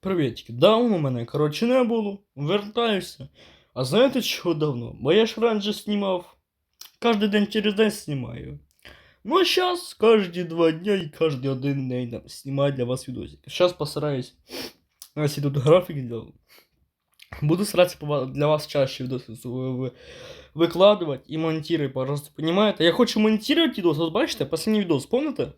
Привітки, давно мене, коротше, не було. Вертаюся. А знаєте чого давно? Бо я ж раніше знімав. Кожен день через день знімаю. Ну а зараз кожні два дня і кожен один день знімаю для вас відосик. Зараз постараюсь. Если тут график делал. Буду стараться для вас чаще видосы викладувати і монтувати, пожалуйста, понимаєте? Я хочу монтувати відос, от бачите, останній відос, помните?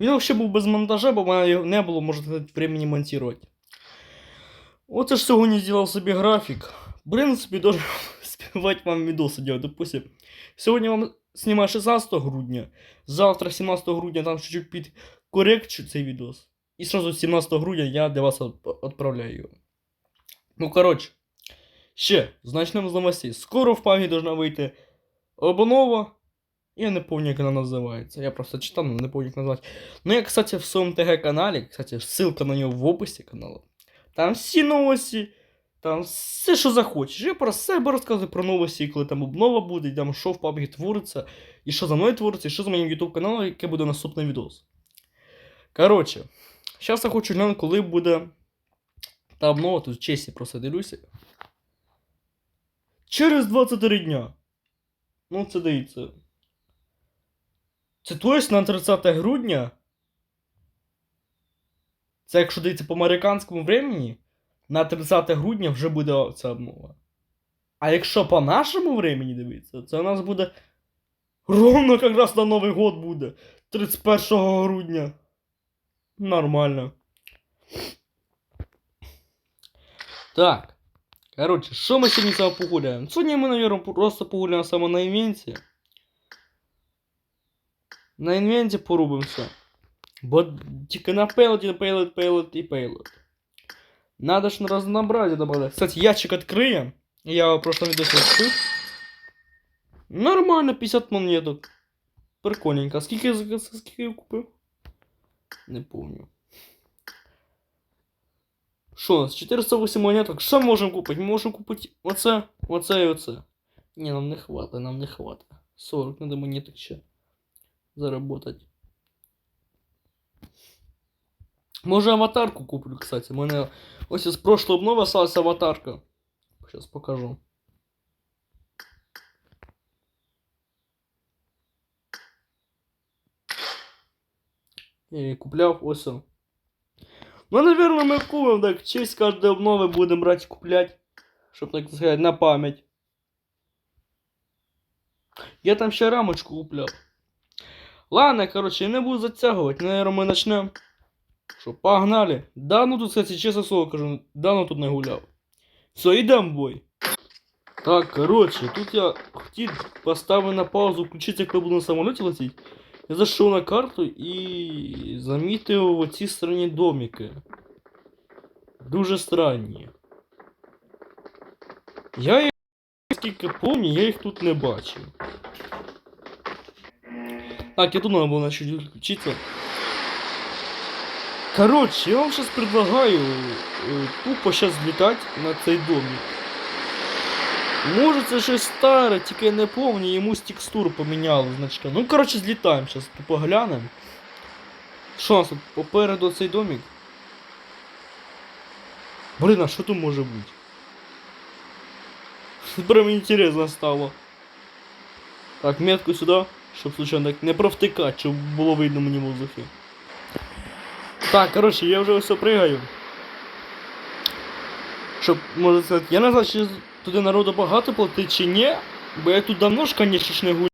Він взагалі був без монтажа, бо в мене його не було, можна времени монтувати. Оце ж сьогодні зробив собі графік. В принципі, должен співати вам відоси делать. Допустим, сьогодні вам знімаю 16 грудня, завтра, 17 грудня, там чуть-чуть підкорекчу цей відос. І сразу 17 грудня я для вас відправляю його. Ну, коротше, ще, значнемо з новостей. Скоро в пагі должна вийти обнова. Я не пам'ятаю, як вона називається. Я просто читав, але не пам'ятаю, як назвати. Ну, я, кстати, в своєму ТГ-каналі, кстати, ссылка на нього в описі каналу. Там всі новості, там все, що захочеш. Я про себе розказую про новості, коли там обнова буде, там що в пабгі твориться, і що за мною твориться, і що за моїм YouTube каналом, яке буде наступний відос. Коротше, зараз я хочу глянути, коли буде та обнова, тут честі просто дивлюся. Через 23 дня. Ну, це дивіться. Це точно на 30 грудня. Це якщо дивиться по американському времени, на 30 грудня вже буде ця обнова. А якщо по нашому времени дивитися, це у нас буде ровно якраз на Новий год буде. 31 грудня. Нормально. Так. Короче, що ми сьогодні саме погуляємо? Сьогодні ми, наверное, просто погуляємо саме на інвенті. На інвенті порубимося. Бо тільки на пейлоті, пейлот, пейлот і пейлот. Надо ж на разнообразие добавлять. Кстати, ящик открыем. Я в прошлом видео открыл. Нормально, 50 монеток. Прикольненько. А Скільки, скільки я купив? Не помню. Що у нас? 408 монеток. Що ми можемо купити? Ми можемо купити оце, оце і оце. Ні, нам не хватає, нам не хватає. 40 надо монеток ще заработать. Може аватарку куплю, кстати. У мене ось із прошлої обнови осталась аватарка. Сейчас покажу. Її купляв ось. Ну, наверное, ми купимо, так, честь кожної обнови будемо брати куплять. Щоб, так сказати, на пам'ять. Я там ще рамочку купляв. Ладно, короче, я не буду затягувати. Наверное, ми почнемо. Що, погнали? Да, ну тут, кстати, чесно слово кажу, давно тут не гуляв. Все, йдемо бой. Так, короче, тут я хотів поставити на паузу, включити, коли буду на самоліті летіти. Я зайшов на карту і замітив в цій стороні домики. Дуже странні. Я їх, скільки пам'ятаю, я їх тут не бачив. Так, я тут надо было начать включиться. Короче, я вам сейчас предлагаю э, тупо сейчас летать на цей домик. Може це щось старе, тільки я не помню, йому з текстур значка. Ну, короче, злітаємо зараз, тупо глянемо. Що у нас тут попереду цей домик? Блін, а що тут може бути? Прям інтересно стало. Так, метку сюди, щоб случайно так не провтикати, щоб було видно мені воздухі. Так, коротше, я вже ось пригаю. Щоб, може сказати, я не знаю, чи туди народу багато платить чи ні, бо я тут давно ж, конечно ж, не гуляю.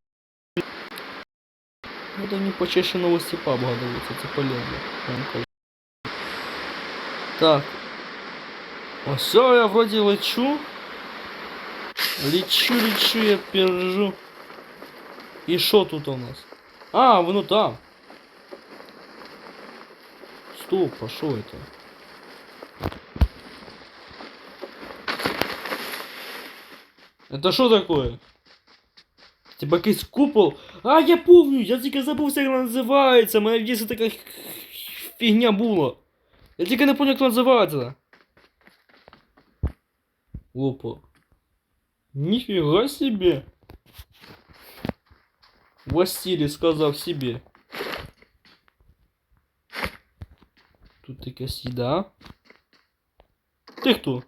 Надо мені почаще новості паб гадаються, це полезно. Так. Ось я вроді лечу. Лечу, лечу, я пержу. І що тут у нас? А, воно там. Стоп, а что это? Это что такое? Типа якийсь купол. А, я помню, я тільки забувся, як вона називається. У мене в дійсно така фігня була. Я тільки не пам'ятаю, як вона називається. Опа. Нифига себе. Василий сказав себе. Тут якась їда. Ти хто?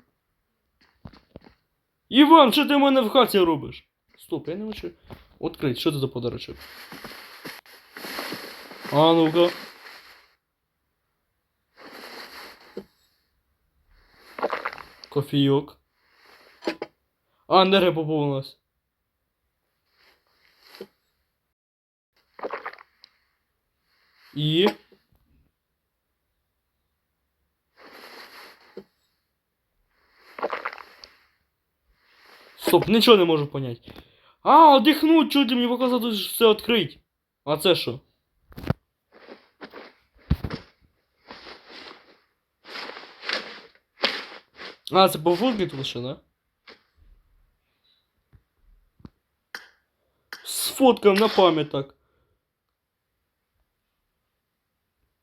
Іван, що ти в мене в хаті робиш? Стоп, я не хочу. Открить, що це за подарочок? А ну-ка. Кофійок. А, енергія поповнилась. І. Стоп, нічого не можу понять. А, отдихнуть, чуть мені показати, все відкрить. А це що? А, це пофоткати лише, да? Сфоткаємо на пам'яток.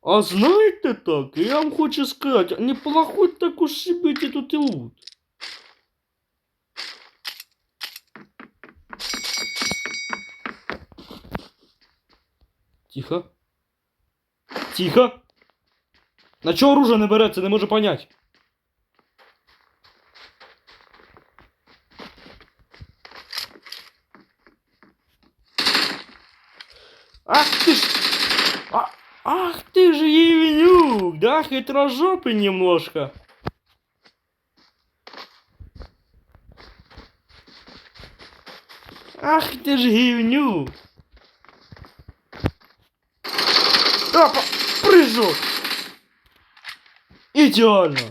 А знаєте так, я вам хочу сказати, неплохой так уж себе тут і лут. Тихо. Тихо. На чого оружие не береться, не можу понять. Ах ты ж... А- Ах ты же Евенюк, да, хитрожопый немножко. Ах ты же Евенюк. Опа, прыжок. Ідеально.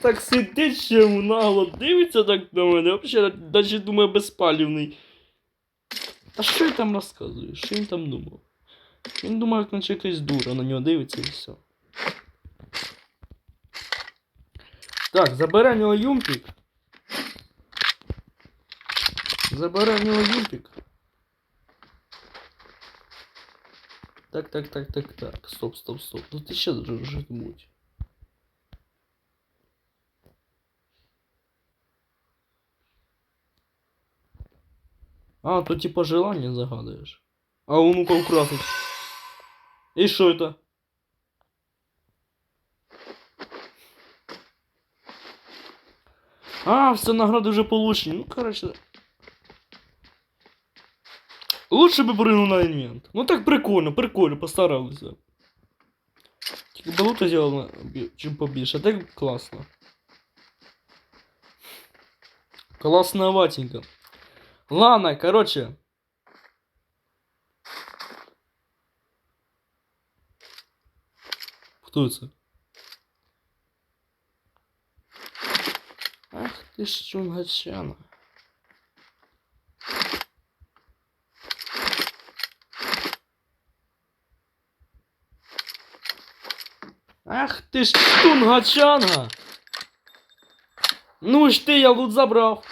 Так сидить ще йому нагло дивиться так на мене. Взагалі, навіть думаю, безпалівний. А що я там розказую? Що він там думав? Він думав, як наче якась дура, на нього дивиться і все. Так, забере в нього юмпік. Забере нього юмпік. Так, так, так, так, так. Стоп, стоп, стоп. Ну ти ще жмуть. А, то типа желание загадываешь. А он ну-ка украсить. И что это? А, все награды уже получены. Ну, короче. Лучше бы прыгнул на инвент. Ну так прикольно, прикольно, постарался. Тільки болото зробили бі- чим побільше, а так класно. Класноватенько. Ладно, короче. Хто це? Ах ти ж чунгачана. Ах ти ж чунгачанга! Ну ж ти, я лут забрав.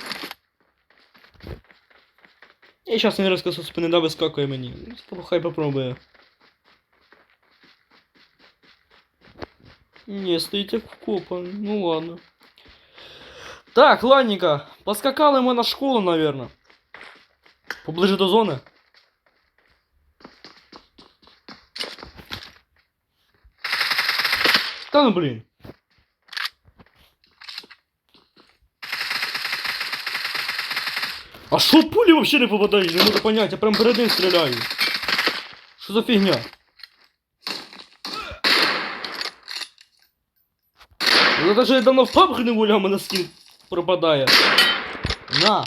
І зараз він резко со спини да вискакує мені. Ну, Хай попробує. Не, стоїть як вкопан. Ну ладно. Так, ладненько. Поскакали ми на школу, наверное. Поближе до зони. Та ну блін. А шо пулі вообще не попадають? Не можу понять, я прям перед стріляю. Що за фігня? Ну даже я давно в пабг не гуляв, мене скін пропадає. На!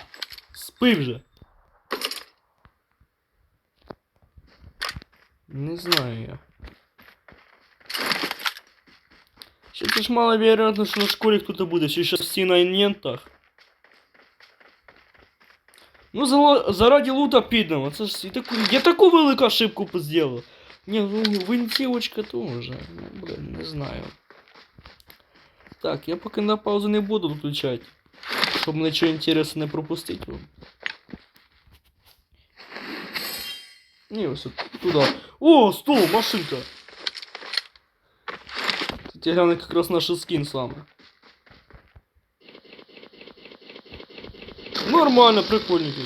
Спи вже. Не знаю я. Ще це ж маловероятно, що на школі хто-то буде, ще щас всі на інвентах. Ну, за, заради лута підемо. Це ж і таку, я таку велику ошибку зробив. Не, ну, винтівочка тоже. Ну, блин, не знаю. Так, я поки на паузу не буду включати. Щоб нічого інтересного не пропустити вам. Ні, ось от туди. О, стоп, машинка! Кстати, гляну якраз наш скін саме. Нормально, прикольненький.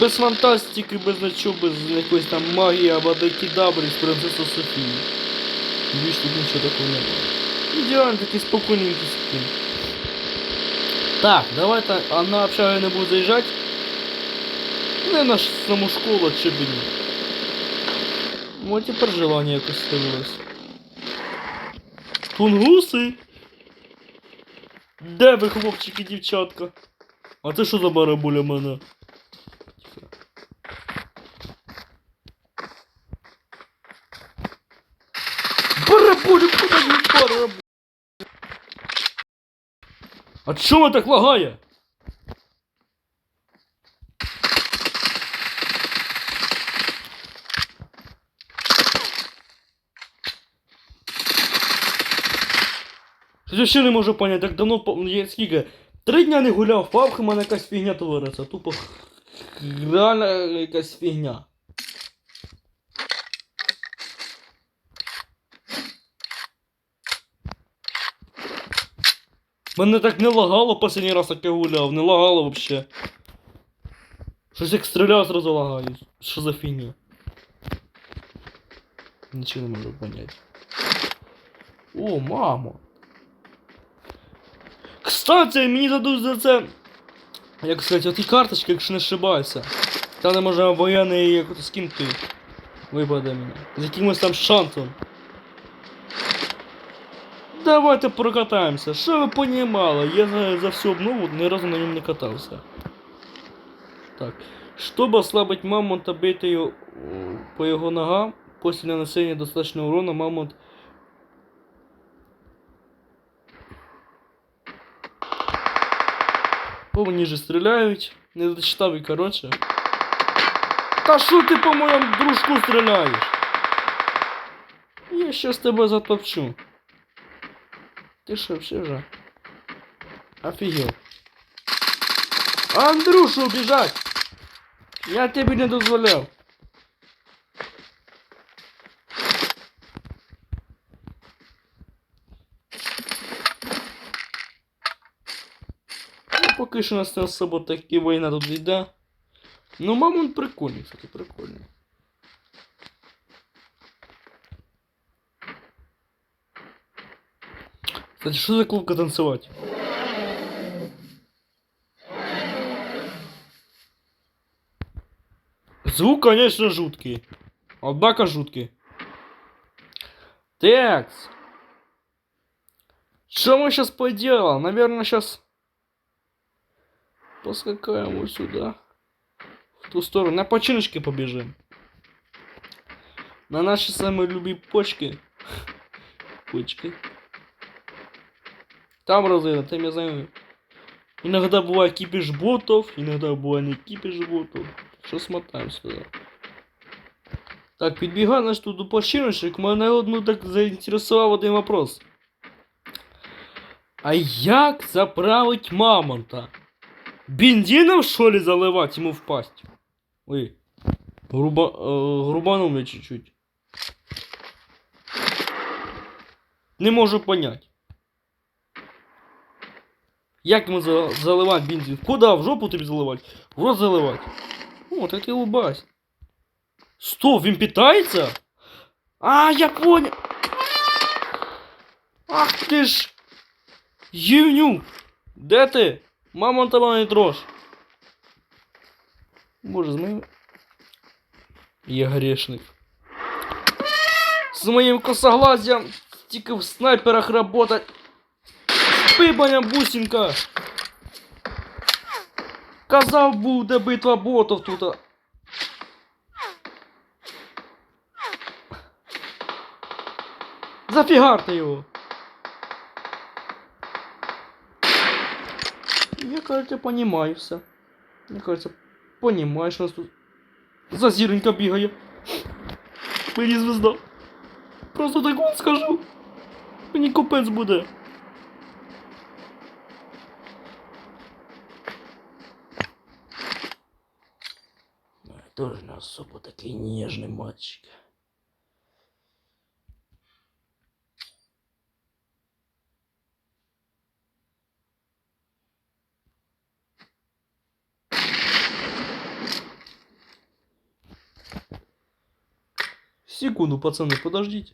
Без фантастики, без нічого, без якоїсь там магії або декідабрі з принцесою Софії. Більш тут нічого такого немає. Ідеально такий спокійненький скін. Так, давайте, а на общагу не буду заїжджати. Не на саму школу, чи б ні. Ну, тепер желання якось ставилось. Тунгуси! Де ви, хлопчики, дівчатка? А це що за барабуля мене? Барабуля, куди барабуля? А чому так лагає? Я ще не можу поняти, так давно я скільки? Три дня не гуляв, в в мене якась фігня твориться. Тупо реально якась фігня. Мене так не лагало последній раз, як я гуляв, не лагало вообще. Щось як стріляв, зразу лагаю. Що за фігня? Нічого не можу поняти. О, мамо. Кстати, мені дадуть за це. Як сказати, оті карточки, якщо не ошибаюся. Там не може воєнний якось скинути. Випаде мені. З якимось там шансом. Давайте прокатаємося. Що ви понімали? Я за, за всю обнову ні разу на ньому не катався. Так. Чтобы ослабить мамонта, бить ее э, по его ногам, после нанесения достаточного урона мамонт По мені же стріляють. Не дочитав і коротше. Та що ти по моєму дружку стріляєш? Я щас тебе затопчу. Ти що, все же? Офігел. Андрюшу, біжать! Я тобі не дозволяв. Поки у нас особо такі війна тут йде. Ну, мамон прикольний, кстати, прикольний. Кстати, що за клубка танцевать? Звук, конечно, жуткий. Однако жуткий. Текс. Что мы сейчас поделаем? Наверное, сейчас поскакаем вот сюда. В ту сторону. На починочке побежим. На наши самые любимые почки. Почки. Там розыграно, там я знаю. Иногда бывает кипиш ботов, иногда бывает не кипиш ботов. Що смотаємо сюди? Так, підбігаю наш тут до починочок, мене одну так заінтересував один вопрос. А як заправить мамонта? Бензином, что ли, заливать ему в пасть? Ой, грубо, э, грубанул я чуть-чуть. Не можу понять. Як за- заливать бензин? Куда? В жопу тобі заливать? В рот заливать? О, так и улыбайся. Стоп, він питается? А, я понял. Ах ти ж. Євнюк. Де ти? Мама тебе не дрож. Боже, з моїм... Я грешник. З моїм косоглазям тільки в снайперах работать. Спи, моя бусинка. Казав буде битва ботов тут. Зафігарте його. Кажется, понимаю все. Мне кажется, понимаешь, що у нас тут за зіронька бігає. Мені звезда. Просто так вам скажу. Мені купець буде. Тоже не особо такий ніжний мальчик. Секунду, пацаны, подождите.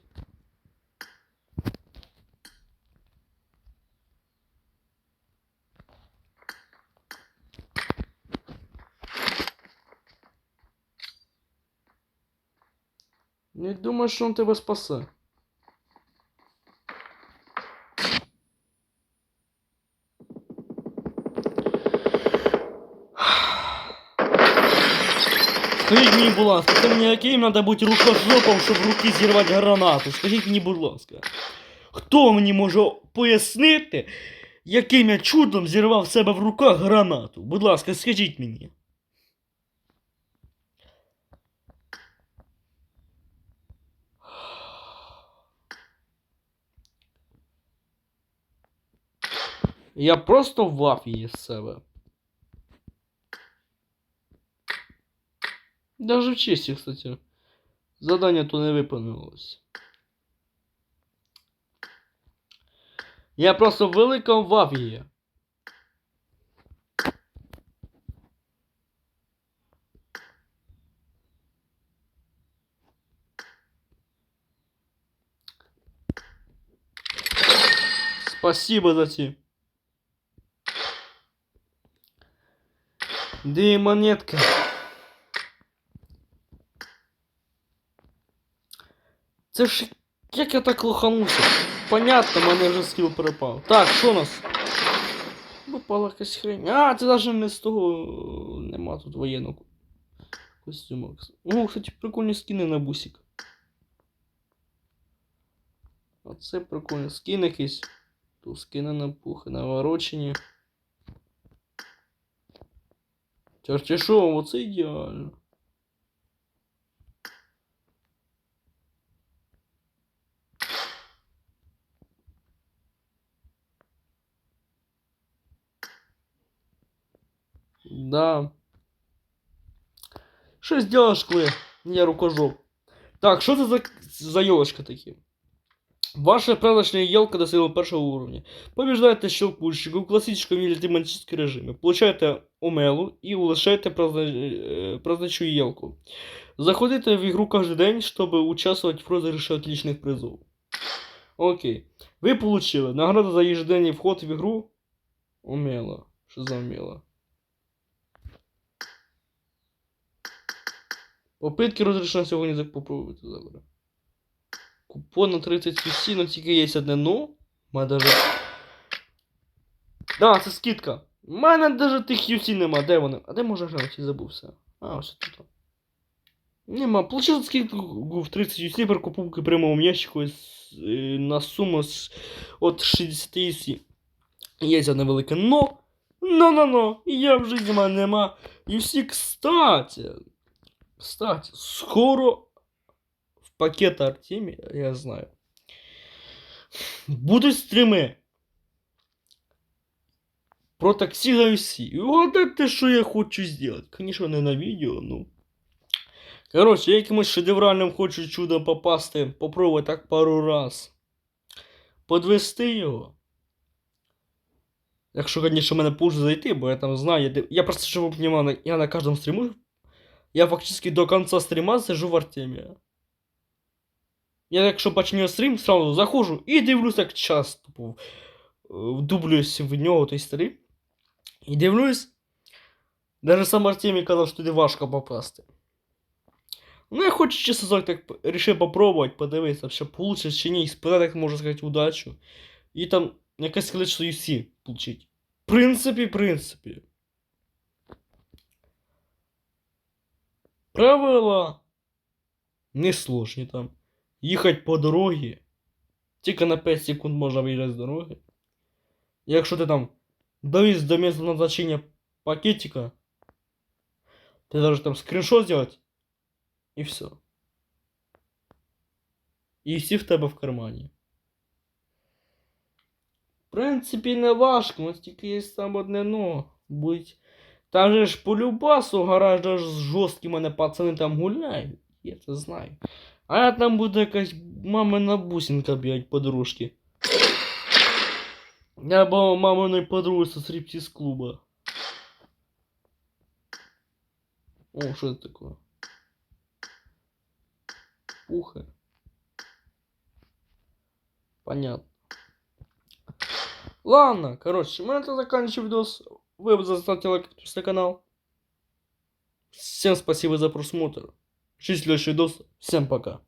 Не думаешь, что он тебя спасет. Будь ласка, це мені яким треба бути рукожопом, щоб в руки зірвати гранату? Скажіть мені, будь ласка. Хто мені може пояснити, яким я чудом зірвав в себе в руках гранату? Будь ласка, скажіть мені. Я просто в афії з себе. Даже в честі, кстати. Задання то не виконувалось. Я просто в великому в афії. Спасибо за ті. Дві монетки. Це ж як я так лоханувся? Понятно, мене вже скіл перепав. Так, що у нас? Випала якась хрень. А, це навіть не з того. Нема тут воєнного костюму. О, кстати, прикольні скини на бусик. Оце прикольно. Скин якийсь. Тут скини на пухи, наворочені. Чорті що, оце ідеально. Да. Що сделаешь, коли я рукожоп? Так, що це за, за елочка такі? Ваша правочная елка достигла першого уровня. Побеждаете щелкунчика в классическом или тематическом режиме. Получаєте омелу і улучшаєте прозна- прозначу елку. Заходите в игру каждый день, чтобы участвовать в розыгрыше отличных призов. Окей. Ви получили награду за ежедневний вход в игру. Омела. Що за омела? Попитки розрішено сьогодні так попробуйте добре. Купон на 30 UC, ну тільки є одне ну. У мене даже. Да, це скидка. У мене даже тих UC нема. Де вони? А де може глянути? Забувся. А, ось тут. Нема. Получив скидку в 30 UC при покупці прямого ящику е, на суму з, от 60 UC. Є одне велике но. Но-но-но. Я в житті нема. UC, кстати. Кстати, скоро в пакет Артемия, я знаю, будут стримы про таксі на UC. І угадайте, що я хочу сделать. Конечно, не на відео, ну. Короче, я якимось шедевральним хочу чудом попасти, попробувати так пару раз. Подвести його. Якщо, конечно, мене получше зайти, бо я там знаю, я, де- я просто, щоб ви понимали, я на кожному стріму я фактически до конца стрима сижу в Артемія. Я якщо почну стрім, сразу заходжу і дивлюсь як час тупо е, вдублююсь в нього той стрім. І дивлюсь. Даже сам Артемій казав, що туди важко попасти. Ну, я хочу чесно сказати, так рішив попробувати, подивитися, що получиться чи ні, і спитати, як можна сказати, удачу. І там якесь количество UC получить. В принципі, в принципі. Правила несложні там. Їхати по дорозі. Тільки на 5 секунд можна виїжджати з дороги. Якщо ти там довіз до місця назначення пакетика, ти можеш там скріншот зробити. І все. І всі в тебе в кармані. В принципі, не важко, ось тільки є там одне но. Будь. Там же ж по любасу гараж ж жорсткі мене пацани там гуляють. Я це знаю. А я там буде якась мамина бусинка бігать подружки. Я був маминої подруги з стриптиз клуба. О, що це таке? Пуха. Понятно. Ладно, короче, мы это заканчиваем видос. Вы заставьте лайк на канал. Всем спасибо за просмотр. Ждите следующий видос. Всем пока.